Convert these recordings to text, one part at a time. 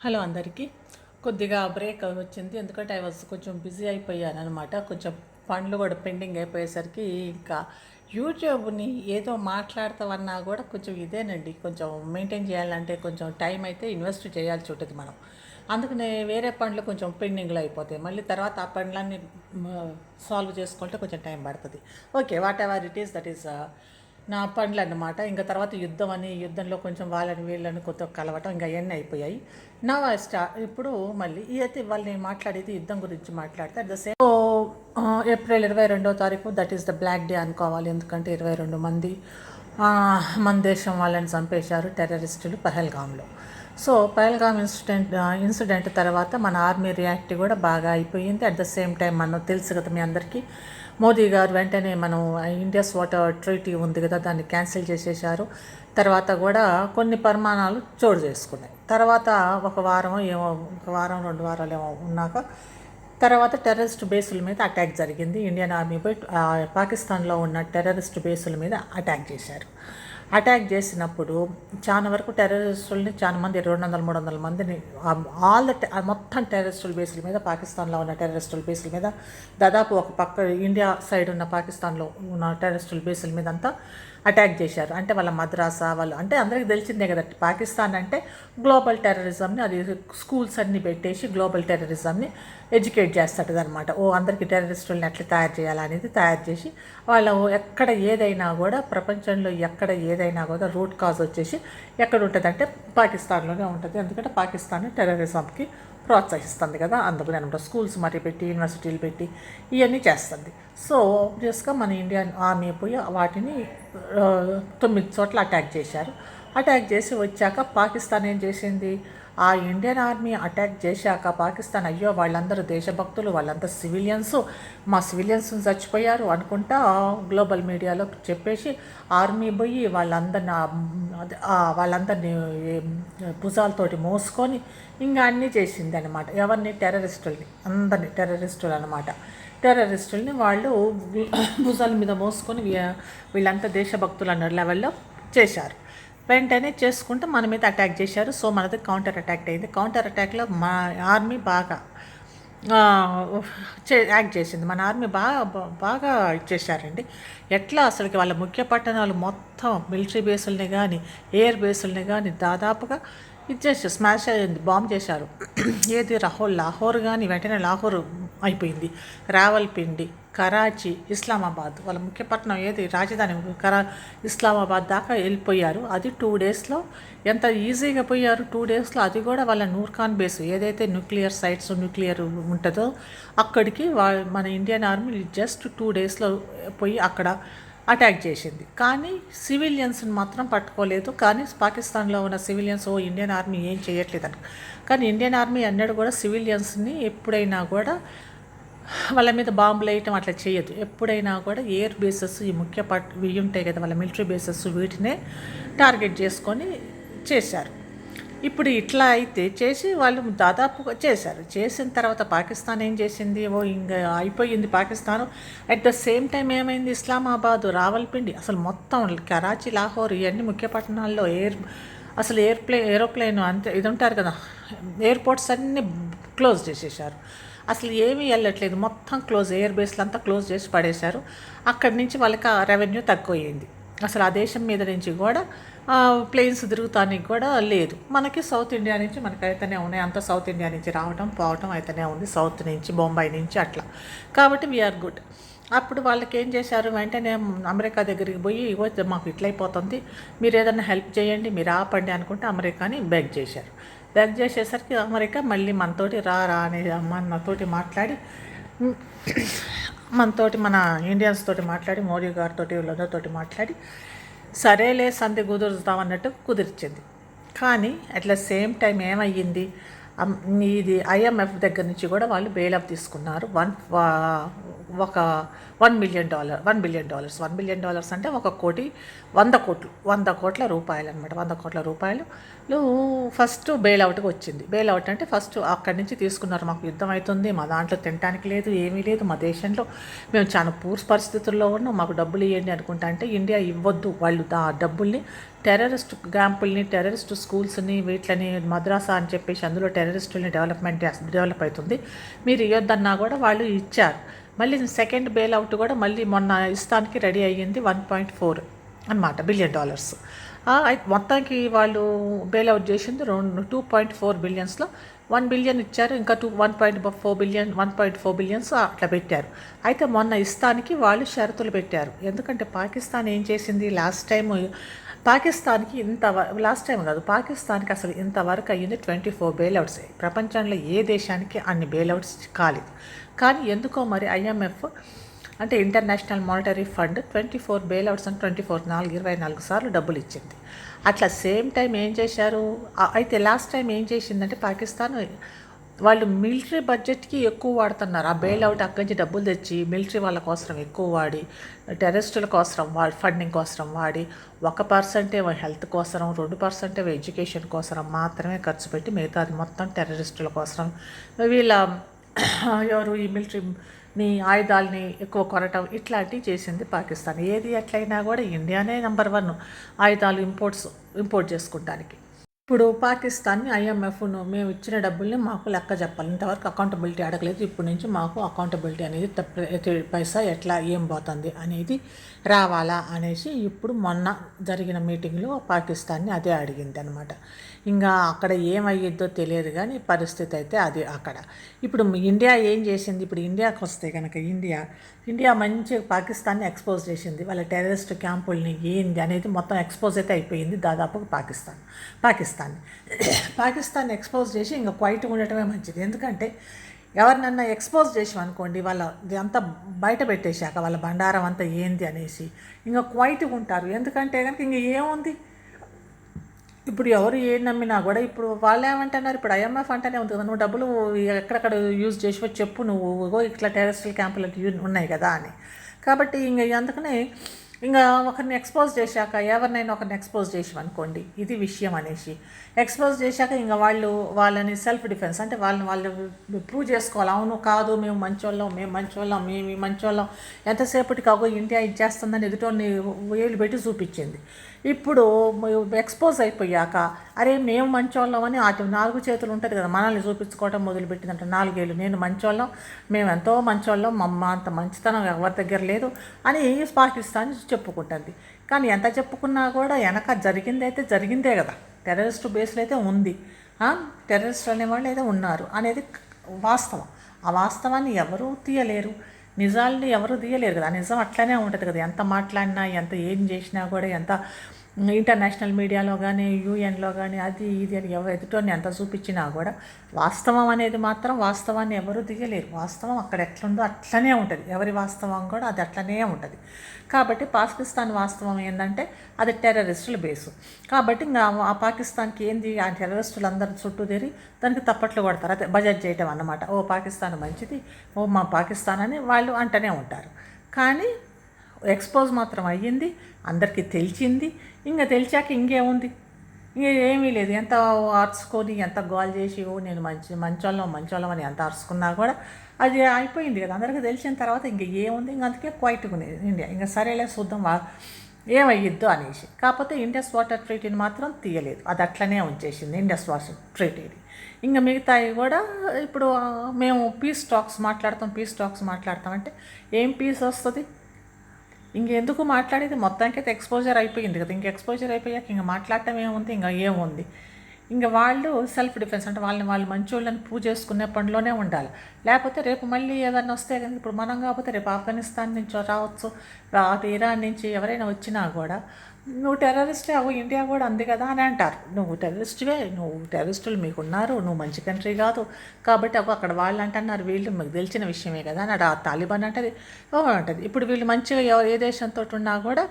Hello అందరికీ. కొద్దిగా break వచ్చింది. ఎందుకంటే ఐ వాజ్ కొంచెం బిజీ అయిపోయాను అనమాట కొంచెం పనులు కూడా పెండింగ్ అయిపోయేసరికి ఇంకా యూట్యూబ్ని ఏదో మాట్లాడతామన్నా కూడా కొంచెం ఇదేనండి. కొంచెం మెయింటైన్ చేయాలంటే కొంచెం టైం అయితే ఇన్వెస్ట్ చేయాల్సి ఉంటుంది మనం. అందుకనే వేరే పనులు కొంచెం పెండింగ్లో అయిపోతాయి. మళ్ళీ తర్వాత ఆ పనులన్నీ సాల్వ్ చేసుకుంటే కొంచెం టైం పడుతుంది. Okay whatever it is that is నా పనులు అనమాట ఇంకా తర్వాత యుద్ధం అని యుద్ధంలో కొంచెం వాళ్ళని వీళ్ళని కొత్త కలవటం ఇంకా అవన్నీ అయిపోయాయి. నా స్టా ఇప్పుడు మళ్ళీ ఈ అయితే వాళ్ళని మాట్లాడేది యుద్ధం గురించి మాట్లాడితే అట్ ద సేమ్ ఏప్రిల్ ఇరవై రెండో తారీఖు that is the black day అనుకోవాలి. ఎందుకంటే ఇరవై రెండు మంది మన దేశం వాళ్ళని చంపేశారు టెర్రరిస్టులు పహల్గామ్లో. సో పహల్గామ్ ఇన్సిడెంట్ ఇన్సిడెంట్ తర్వాత మన ఆర్మీ రియాక్ట్ కూడా బాగా అయిపోయింది. అట్ ద సేమ్ టైం మనం తెలుసు కదా మీ అందరికీ మోదీ గారు వెంటనే మనం ఇండియాస్ వాటర్ ట్రీటీ ఉంది కదా దాన్ని క్యాన్సిల్ చేసేశారు. తర్వాత కూడా కొన్ని పరిమాణాలు చోటు చేసుకున్నాయి. తర్వాత ఒక వారం ఏమో ఒక వారం రెండు వారాలు ఏమో ఉన్నాక తర్వాత టెర్రరిస్ట్ బేసుల మీద అటాక్ జరిగింది. ఇండియన్ ఆర్మీ పోయి పాకిస్తాన్లో ఉన్న టెర్రరిస్ట్ బేసుల మీద అటాక్ చేశారు. అటాక్ చేసినప్పుడు చాలా వరకు టెర్రరిస్టులని చాలా మంది రెండు వందల మూడు వందల మందిని ఆల్ ద మొత్తం టెర్రరిస్టుల బేసుల మీద పాకిస్తాన్లో ఉన్న టెర్రరిస్టుల బేసుల మీద దాదాపు ఒక పక్క ఇండియా సైడ్ ఉన్న పాకిస్తాన్లో ఉన్న టెర్రరిస్టుల బేసుల మీద అంతా అటాక్ చేశారు. అంటే వాళ్ళ మద్రాసా వాళ్ళు అంటే అందరికీ తెలిసిందే కదా పాకిస్తాన్ అంటే గ్లోబల్ టెర్రరిజంని అది స్కూల్స్ అన్ని పెట్టేసి గ్లోబల్ టెర్రరిజంని ఎడ్యుకేట్ చేస్తాడు అనమాట ఓ అందరికీ టెర్రరిస్టులను ఎట్లా తయారు చేయాలనేది తయారు చేసి వాళ్ళు ఎక్కడ ఏదైనా కూడా ప్రపంచంలో ఎక్కడ ఏదైనా కూడా రూట్ కాజ్ వచ్చేసి ఎక్కడ ఉంటుందంటే పాకిస్తాన్లోనే ఉంటుంది. ఎందుకంటే పాకిస్తాన్ టెర్రరిజంకి ప్రోత్సహిస్తుంది కదా. అందుకని అనమాట స్కూల్స్ మరి పెట్టి యూనివర్సిటీలు పెట్టి ఇవన్నీ చేస్తుంది. సో ఆబ్వియస్గా మన ఇండియన్ ఆర్మీ పోయి వాటిని తొమ్మిది చోట్ల అటాక్ చేశారు. అటాక్ చేసి వచ్చాక పాకిస్తాన్ ఏం చేసింది? ఆ ఇండియన్ ఆర్మీ అటాక్ చేశాక పాకిస్తాన్ అయ్యో వాళ్ళందరూ దేశభక్తులు వాళ్ళంతా సివిలియన్స్. మా సివిలియన్స్ చచ్చిపోయారు అనుకుంటా గ్లోబల్ మీడియాలో చెప్పేసి ఆర్మీ పోయి వాళ్ళందరిని వాళ్ళందరినీ భుజాలతోటి మోసుకొని ఇంకా అన్నీ చేసింది అనమాట ఎవరిని? టెర్రరిస్టుల్ని అందరిని టెర్రరిస్టులు అనమాట టెర్రరిస్టుల్ని వాళ్ళు భుజాల మీద మోసుకొని వీళ్ళంతా దేశభక్తులు అన్న లెవెల్లో చేశారు. వెంటనే చేసుకుంటూ మన మీద అటాక్ చేశారు. సో మనది కౌంటర్ అటాక్ అయింది. కౌంటర్ అటాక్లో మా ఆర్మీ బాగా చే యాక్ట్ చేసింది. మన ఆర్మీ బాగా బాగా ఇచ్చేసారండి ఎట్లా అసలుకి వాళ్ళ ముఖ్య పట్టణాలు మొత్తం మిలిటరీ బేసుల్ని కానీ ఎయిర్ బేసుల్ని కానీ దాదాపుగా ఇచ్చేసి స్మాష్ అయింది బాంబ్ చేశారు. ఏది? రహోర్ లాహోర్ కానీ వెంటనే లాహోర్ అయిపోయింది. రావల్పిండి కరాచీ ఇస్లామాబాద్. వాళ్ళ ముఖ్య పట్టణం ఏది? రాజధాని కరా ఇస్లామాబాద్ దాకా వెళ్ళిపోయారు. అది టూ డేస్లో ఎంత ఈజీగా పోయారు? టూ డేస్లో అది కూడా వాళ్ళ నూర్ఖాన్ బేస్. ఏదైతే న్యూక్లియర్ సైట్స్ న్యూక్లియర్ ఉంటుందో అక్కడికి వా మన ఇండియన్ ఆర్మీ జస్ట్ టూ డేస్లో పోయి అక్కడ అటాక్ చేసింది. కానీ సివిలియన్స్ని మాత్రం పట్టుకోలేదు. కానీ పాకిస్తాన్లో ఉన్న సివిలియన్స్ ఓ ఇండియన్ ఆర్మీ ఏం చేయట్లేదని కానీ ఇండియన్ ఆర్మీ అన్నాడు కూడా సివిలియన్స్ని ఎప్పుడైనా కూడా వాళ్ళ మీద బాంబులు వేయటం అట్లా చేయదు ఎప్పుడైనా కూడా ఎయిర్ బేసెస్ ఈ ముఖ్య పట్ ఇవి ఉంటాయి కదా వాళ్ళ మిలిటరీ బేసెస్ వీటినే టార్గెట్ చేసుకొని చేశారు. ఇప్పుడు ఇట్లా అయితే చేసి వాళ్ళు దాదాపుగా చేశారు. చేసిన తర్వాత పాకిస్తాన్ ఏం చేసింది? ఓ ఇంకా అయిపోయింది Pakistan. At the same time ఏమైంది? ఇస్లామాబాద్ రావల్పిండి అసలు మొత్తం కరాచీ లాహోర్ ఇవన్నీ ముఖ్య పట్టణాల్లో ఎయిర్ అసలు ఎయిర్ప్లే ఏరోప్లేన్ అంతే ఇది ఉంటారు కదా ఎయిర్పోర్ట్స్ అన్నీ క్లోజ్ చేసేసారు అసలు ఏమీ వెళ్ళట్లేదు. మొత్తం క్లోజ్ ఎయిర్ బేస్లు అంతా క్లోజ్ చేసి పడేశారు. అక్కడి నుంచి వాళ్ళకి రెవెన్యూ తక్కువయ్యింది. అసలు ఆ దేశం మీద నుంచి కూడా ప్లేన్స్ తిరుగుతానికి కూడా లేదు. మనకి సౌత్ ఇండియా నుంచి మనకి అయితేనే ఉన్నాయి. అంత సౌత్ ఇండియా నుంచి రావడం పోవటం అయితేనే ఉంది. సౌత్ నుంచి బొంబాయి నుంచి అట్లా. కాబట్టి వీఆర్ గుడ్ అప్పుడు వాళ్ళకి ఏం చేశారు? వెంటనే అమెరికా దగ్గరికి పోయి మాకు ఇట్లయిపోతుంది. మీరు ఏదైనా హెల్ప్ చేయండి మీరు ఆపండి అనుకుంటే అమెరికాని బెగ్ చేశారు. బ్యాక్ చేసేసరికి అమెరికా మళ్ళీ మనతోటి రా రా అని మనతోటి మాట్లాడి మనతోటి మన ఇండియన్స్ తోటి మాట్లాడి మోడీ గారితో వీళ్ళందరితో మాట్లాడి సరేలే సంధి కుదురుతాం అన్నట్టు కుదిర్చింది. కానీ అట్లా సేమ్ టైం ఏమయ్యింది? ఇది ఐఎంఎఫ్ దగ్గర నుంచి కూడా వాళ్ళు బెయిలప్ తీసుకున్నారు. వన్ ఒక one million dollar one billion dollars one billion dollars అంటే ఒక కోటి వంద కోట్లు వంద కోట్ల రూపాయలు అనమాట వంద కోట్ల రూపాయలు లో ఫస్ట్ బెయిల్అవుట్కి వచ్చింది. బెయిల్ అవుట్ అంటే ఫస్ట్ అక్కడి నుంచి తీసుకున్నారు మాకు యుద్ధం అవుతుంది మా దాంట్లో తినడానికి లేదు ఏమీ లేదు మా దేశంలో మేము చాలా పూర్స్ పరిస్థితుల్లో ఉన్నాం మాకు డబ్బులు ఇవ్వండి అనుకుంటా అంటే ఇండియా ఇవ్వద్దు. వాళ్ళు ఆ డబ్బుల్ని టెర్రరిస్ట్ క్యాంపుల్ని టెర్రరిస్ట్ స్కూల్స్ని వీటిని మద్రాసా అని చెప్పేసి అందులో టెర్రరిస్టుల్ని డెవలప్మెంట్ డెవలప్ అవుతుంది. మీరు ఇవ్వద్దన్నా కూడా వాళ్ళు ఇచ్చారు. మళ్ళీ సెకండ్ బెయిల్ అవుట్ కూడా మళ్ళీ మొన్న ఇస్తానికి రెడీ అయ్యింది వన్ పాయింట్ ఫోర్ అనమాట బిలియన్ డాలర్స్ మొత్తానికి వాళ్ళు బెయిల్అవుట్ చేసింది రెండు టూ పాయింట్ ఫోర్ బిలియన్స్లో వన్ బిలియన్ ఇచ్చారు ఇంకా two one point four billion one point four billions అట్లా పెట్టారు. అయితే మొన్న ఇస్తానికి వాళ్ళు షరతులు పెట్టారు. ఎందుకంటే పాకిస్తాన్ ఏం చేసింది? లాస్ట్ టైం పాకిస్తాన్కి ఇంత లాస్ట్ టైం కాదు పాకిస్తాన్కి అసలు ఇంతవరకు అయ్యింది ట్వంటీ ఫోర్ బెయిల్అవుట్స్ ప్రపంచంలో ఏ దేశానికి అన్ని బెయిల్అవుట్స్ కాలేదు. కానీ ఎందుకో మరి ఐఎంఎఫ్ అంటే international monetary fund twenty four bailouts అని ట్వంటీ ఫోర్ నాలుగు ఇరవై నాలుగు సార్లు డబ్బులు ఇచ్చింది. అట్లా సేమ్ టైం ఏం చేశారు? అయితే లాస్ట్ టైం ఏం చేసిందంటే పాకిస్తాన్ వాళ్ళు మిలిటరీ బడ్జెట్కి ఎక్కువ వాడుతున్నారు. ఆ బెయిల్ అవుట్ అక్కడి నుంచి డబ్బులు తెచ్చి మిలిటరీ వాళ్ళ కోసం ఎక్కువ వాడి టెర్రరిస్టుల కోసం వా ఫండింగ్ కోసం వాడి ఒక పర్సెంటే హెల్త్ కోసం రెండు పర్సెంటే ఎడ్యుకేషన్ కోసం మాత్రమే ఖర్చు పెట్టి మిగతాది మొత్తం టెర్రరిస్టుల కోసం వీళ్ళ ఎవరు ఈ మిలిటరీ నీ ఆయుధాలని ఎక్కువ కొనటం ఇట్లాంటివి చేసింది పాకిస్తాన్. ఏది ఎట్లయినా కూడా ఇండియానే నెంబర్ వన్ ఆయుధాలు ఇంపోర్ట్స్ ఇంపోర్ట్ చేసుకుంటానికి. ఇప్పుడు పాకిస్తాన్ని ఐఎంఎఫ్ను మేము ఇచ్చిన డబ్బుల్ని మాకు లెక్క చెప్పాలి. ఇంతవరకు అకౌంటబిలిటీ అడగలేదు. ఇప్పటి నుంచి మాకు అకౌంటబిలిటీ అనేది పైసా ఎట్లా ఏం పోతుంది అనేది రావాలా అనేసి ఇప్పుడు మొన్న జరిగిన మీటింగ్లో పాకిస్తాన్ని అదే అడిగింది అనమాట ఇంకా అక్కడ ఏమయ్యిద్దో తెలియదు కానీ పరిస్థితి అయితే అది అక్కడ. ఇప్పుడు ఇండియా ఏం చేసింది? ఇప్పుడు ఇండియాకి వస్తే కనుక ఇండియా ఇండియా మంచి పాకిస్తాన్ని ఎక్స్పోజ్ చేసింది. వాళ్ళ టెర్రరిస్ట్ క్యాంపుల్ని ఏంది అనేది మొత్తం ఎక్స్పోజ్ అయితే అయిపోయింది దాదాపు పాకిస్తాన్. పాకిస్తాన్ పాకిస్తాన్. ఎక్స్పోజ్ చేసి ఇంకా క్వైట్ ఉండటమే మంచిది. ఎందుకంటే ఎవరినన్నా ఎక్స్పోజ్ చేసామనుకోండి వాళ్ళ అంతా బయట పెట్టేశాక వాళ్ళ బండారం అంతా ఏంది అనేసి ఇంకా క్వైట్గా ఉంటారు. ఎందుకంటే కనుక ఇంక ఏముంది? ఇప్పుడు ఎవరు ఏం నమ్మినా కూడా ఇప్పుడు వాళ్ళు ఏమంటున్నారు? ఇప్పుడు ఐఎంఎఫ్ అంటేనే ఉంది కదా నువ్వు డబ్బులు ఎక్కడెక్కడ యూజ్ చేసి చెప్పు నువ్వు. ఇట్లా టెరస్ట్రల్ క్యాంపులు ఉన్నాయి కదా అని. కాబట్టి ఇంక అందుకనే ఇంకా ఒకరిని ఎక్స్పోజ్ చేశాక ఎవరినైనా ఒకరిని ఎక్స్పోజ్ చేసామనుకోండి ఇది విషయం అనేసి. ఎక్స్పోజ్ చేశాక ఇంకా వాళ్ళు వాళ్ళని సెల్ఫ్ డిఫెన్స్ అంటే వాళ్ళని వాళ్ళు ప్రూవ్ చేసుకోవాలి. అవును కాదు మేము మంచోళ్ళం మేము మంచోళ్ళం మేము మంచోళ్ళం. ఎంతసేపటికి అగో ఇండియా ఇచ్చేస్తుందని ఎదుటోని వేలు పెట్టి చూపించింది. ఇప్పుడు ఎక్స్పోజ్ అయిపోయాక అరే మేము మంచోళ్ళమని అని నాలుగు చేతులు ఉంటుంది కదా మనల్ని చూపించుకోవటం మొదలుపెట్టిందంట నాలుగేళ్ళు నేను మంచోళ్ళం మేము ఎంతో మంచోళ్ళం మమ్మ అంత మంచితనం ఎవరి దగ్గర లేదు అని పాకిస్తాన్ చెప్పుకుంటుంది. కానీ ఎంత చెప్పుకున్నా కూడా వెనక జరిగిందైతే జరిగిందే కదా. టెర్రరిస్ట్ బేస్లో అయితే ఉంది. టెర్రరిస్ట్ అనేవాళ్ళు అయితే ఉన్నారు అనేది వాస్తవం. ఆ వాస్తవాన్ని ఎవరూ తీయలేరు. నిజాలని ఎవరు తీయలేరు కదా. నిజం అట్లనే ఉంటుంది కదా. ఎంత మాట్లాడినా ఎంత ఏం చేసినా కూడా ఎంత ఇంటర్నేషనల్ మీడియాలో కానీ యూఎన్లో కానీ అది ఇది అని ఎవరు ఎదుటోని ఎంత చూపించినా కూడా వాస్తవం అనేది మాత్రం వాస్తవాన్ని ఎవరు దిగలేరు. వాస్తవం అక్కడ ఎట్లుందో అట్లనే ఉంటుంది. ఎవరి వాస్తవం కూడా అది అట్లనే ఉంటుంది. కాబట్టి పాకిస్తాన్ వాస్తవం ఏంటంటే అది టెర్రరిస్టుల బేసు. కాబట్టి ఇంకా ఆ పాకిస్తాన్కి ఏంది ఆ టెర్రరిస్టులు అందరు చుట్టూ తిరిగి దానికి తప్పట్లు కొడతారు. అదే బజెట్ చేయటం అన్నమాట. ఓ పాకిస్తాన్ మంచిది ఓ మా పాకిస్తాన్ అని వాళ్ళు అంటనే ఉంటారు. కానీ ఎక్స్పోజ్ మాత్రం అయ్యింది అందరికీ తెలిసింది ఇంకా తెలిసాక ఇంకేముంది? ఇంకా ఏమీ లేదు. ఎంత అరుచుకొని ఎంత గోల్ చేసి ఓ నేను మంచి మంచోళ్ళం మంచోళ్ళం అని ఎంత అరుచుకున్నా కూడా అది అయిపోయింది కదా. అందరికీ తెలిసిన తర్వాత ఇంక ఏముంది? ఇంక అందుకే క్వైట్గా ఇండియా. ఇంకా సరేలే చూద్దాం ఏమయ్యిద్దో అనేసి. కాకపోతే ఇండస్ వాటర్ ట్రీటీని మాత్రం తీయలేదు. అది అట్లనే ఉంచేసింది ఇండస్ వాటర్ ట్రీటీని. ఇంకా మిగతాయి కూడా ఇప్పుడు మేము పీస్ టాక్స్ మాట్లాడతాం పీస్ టాక్స్ మాట్లాడతాం అంటే ఏం పీస్ వస్తుంది? ఇంకెందుకు మాట్లాడేది? మొత్తానికైతే ఎక్స్పోజర్ అయిపోయింది కదా. ఇంక ఎక్స్పోజర్ అయిపోయాక ఇంక మాట్లాడటం ఏముంది? ఇంకా ఏముంది? ఇంకా వాళ్ళు సెల్ఫ్ డిఫెన్స్ అంటే వాళ్ళని వాళ్ళు మంచోళ్ళని పూజ చేసుకునే పనిలోనే ఉండాలి. లేకపోతే రేపు మళ్ళీ ఏదైనా వస్తే కానీ ఇప్పుడు మనం కాకపోతే రేపు ఆఫ్ఘనిస్తాన్ నుంచి రావచ్చు ఇరాన్ నుంచి ఎవరైనా వచ్చినా కూడా నువ్వు టెర్రరిస్ట్ అవు ఇండియా కూడా అంది కదా అని అంటారు. నువ్వు టెర్రరిస్ట్వే నువ్వు టెర్రరిస్టులు మీకున్నారు నువ్వు మంచి కంట్రీ కాదు కాబట్టి అవు అక్కడ వాళ్ళు అంటున్నారు వీళ్ళు మీకు తెలిసిన విషయమే కదా అని ఆ తాలిబాన్ అంటది అంటది. ఇప్పుడు వీళ్ళు మంచిగా ఏ దేశంతో ఉన్నా కూడా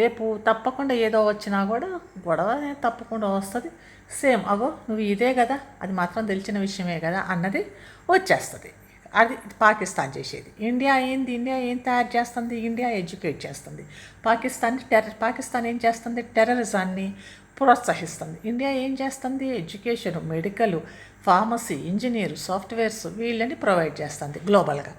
రేపు తప్పకుండా ఏదో వచ్చినా కూడా గొడవ తప్పకుండా వస్తుంది. సేమ్ అగో నువ్వు ఇదే కదా అది మాత్రం తెలిసిన విషయమే కదా అన్నది వచ్చేస్తుంది. అది పాకిస్తాన్ చేసేది. ఇండియా ఏంది? ఇండియా ఏం తయారు చేస్తుంది? ఇండియా ఎడ్యుకేట్ చేస్తుంది. పాకిస్తాన్ టెర్ర పాకిస్తాన్ ఏం చేస్తుంది? టెర్రరిజాన్ని ప్రోత్సహిస్తుంది. ఇండియా ఏం చేస్తుంది? Education medical pharmacy engineer softwares వీళ్ళని ప్రొవైడ్ చేస్తుంది గ్లోబల్గా.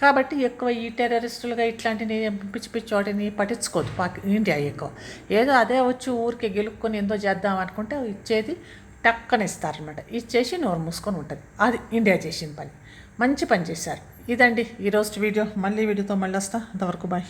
కాబట్టి ఎక్కువ ఈ టెర్రరిస్టులుగా ఇట్లాంటివి పిచ్చి పిచ్చి వాటిని పట్టించుకోదు పాకి ఇండియా ఎక్కువ. ఏదో అదే వచ్చి ఊరికే గెలుక్కొని ఏందో చేద్దాం అనుకుంటే ఇచ్చేది టక్కన ఇస్తారనమాట ఇచ్చేసి నోరు మూసుకొని ఉంటుంది. అది ఇండియా చేసిన పని. మంచి పని చేశారు. ఇదండి ఈరోజు వీడియో. మళ్ళీ వీడియోతో మళ్ళీ వస్తా. అంతవరకు బాయ్.